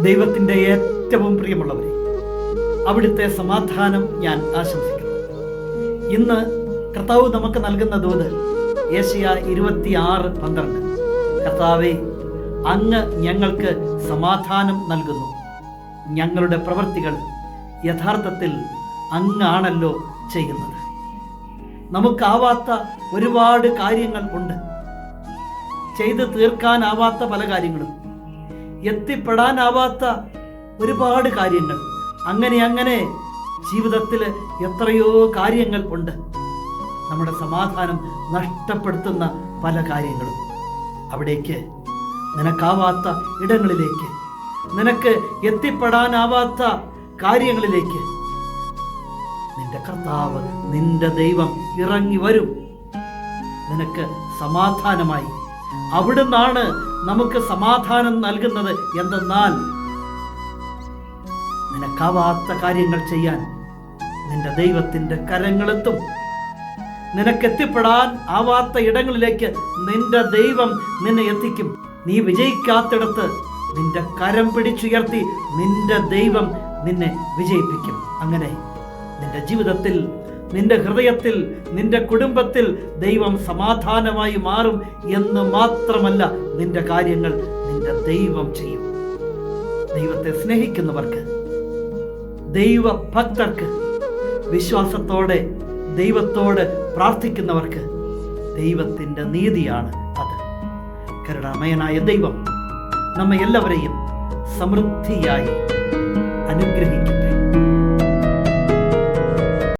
ദൈവത്തിന്റെ ഏറ്റവും പ്രിയമുള്ളവരെ അവിടുത്തെ സമാധാനം ഞാൻ ആശംസിക്കുന്നു. ഇന്ന് കർത്താവ് നമുക്ക് നൽകുന്ന ദൂത് ഏഷ്യ ഇരുപത്തി ആറ് പന്ത്രണ്ട്. കർത്താവെ അങ്ങ് ഞങ്ങൾക്ക് സമാധാനം നൽകുന്നു. ഞങ്ങളുടെ പ്രവൃത്തികൾ യഥാർത്ഥത്തിൽ അങ്ങാണല്ലോ ചെയ്യുന്നത്. നമുക്കാവാത്ത ഒരുപാട് കാര്യങ്ങൾ ഉണ്ട്. ചെയ്തു തീർക്കാനാവാത്ത പല കാര്യങ്ങളും എത്തിപ്പെടാനാവാത്ത ഒരുപാട് കാര്യങ്ങൾ. അങ്ങനെ അങ്ങനെ ജീവിതത്തിൽ എത്രയോ കാര്യങ്ങൾ ഉണ്ട്. നമ്മുടെ സമാധാനം നഷ്ടപ്പെടുത്തുന്ന പല കാര്യങ്ങളും. അവിടേക്ക് നിനക്കാവാത്ത ഇടങ്ങളിലേക്ക് നിനക്ക് എത്തിപ്പെടാനാവാത്ത കാര്യങ്ങളിലേക്ക് നിന്റെ കർത്താവ് നിന്റെ ദൈവം ഇറങ്ങി വരും. നിനക്ക് സമാധാനമായി അവിടുന്നാണ് നമുക്ക് സമാധാനം നൽകുന്നത് എന്തെന്നാൽ നിനക്കാവാത്ത കാര്യങ്ങൾ ചെയ്യാൻ നിന്റെ ദൈവത്തിന്റെ കരങ്ങളെത്തും. നിനക്കെത്തിപ്പെടാൻ ആവാത്ത ഇടങ്ങളിലേക്ക് നിന്റെ ദൈവം നിന്നെ എത്തിക്കും. നീ വിജയിക്കാത്തിടത്ത് നിന്റെ കരം പിടിച്ചുയർത്തി നിന്റെ ദൈവം നിന്നെ വിജയിപ്പിക്കും. അങ്ങനെ നിന്റെ ജീവിതത്തിൽ നിന്റെ ഹൃദയത്തിൽ നിന്റെ കുടുംബത്തിൽ ദൈവം സമാധാനമായി മാറും എന്ന് മാത്രമല്ല നിന്റെ കാര്യങ്ങൾ നിന്റെ ദൈവം ചെയ്യും. ദൈവത്തെ സ്നേഹിക്കുന്നവർക്ക് ദൈവഭക്തർക്ക് വിശ്വാസത്തോടെ ദൈവത്തോട് പ്രാർത്ഥിക്കുന്നവർക്ക് ദൈവത്തിന്റെ നീതിയാണ് അത്. കരുണാമയനായ ദൈവം നമ്മെ എല്ലാവരെയും സമൃദ്ധിയായി